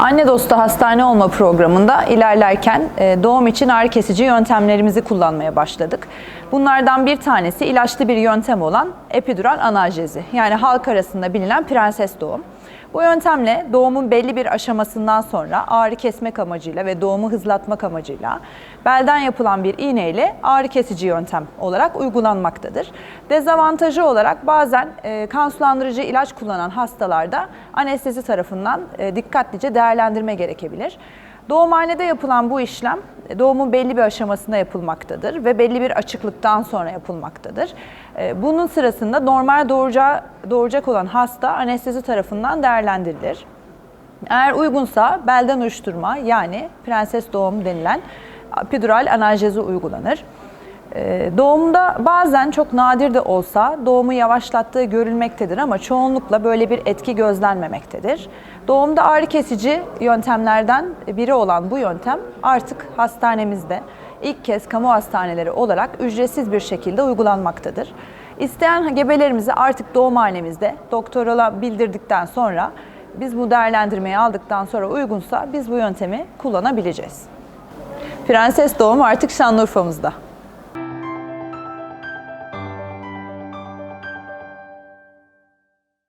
Anne Dostu Hastane Olma programında ilerlerken e, doğum için ağrı kesici yöntemlerimizi kullanmaya başladık. Bunlardan bir tanesi ilaçlı bir yöntem olan epidural analjezi. Yani halk arasında bilinen prenses doğum. Bu yöntemle doğumun belli bir aşamasından sonra ağrı kesmek amacıyla ve doğumu hızlatmak amacıyla belden yapılan bir iğneyle ağrı kesici yöntem olarak uygulanmaktadır. Dezavantajı olarak bazen e, kan sulandırıcı ilaç kullanan hastalarda anestezi tarafından e, dikkatlice değerlendirme gerekebilir. Doğumhanede yapılan bu işlem e, doğumun belli bir aşamasında yapılmaktadır ve belli bir açıklıktan sonra yapılmaktadır. E, Bunun sırasında normal doğuracağı, doğuracak olan hasta anestezi tarafından değerlendirilir. Eğer uygunsa belden uyuşturma yani prenses doğum denilen epidural analjezi uygulanır. Ee, Doğumda bazen çok nadir de olsa doğumu yavaşlattığı görülmektedir ama çoğunlukla böyle bir etki gözlenmemektedir. Doğumda ağrı kesici yöntemlerden biri olan bu yöntem artık hastanemizde ilk kez kamu hastaneleri olarak ücretsiz bir şekilde uygulanmaktadır. İsteyen gebelerimizi artık doğumhanemizde doktora bildirdikten sonra biz bu değerlendirmeyi aldıktan sonra uygunsa biz bu yöntemi kullanabileceğiz. Prenses doğum artık Şanlıurfa'mızda.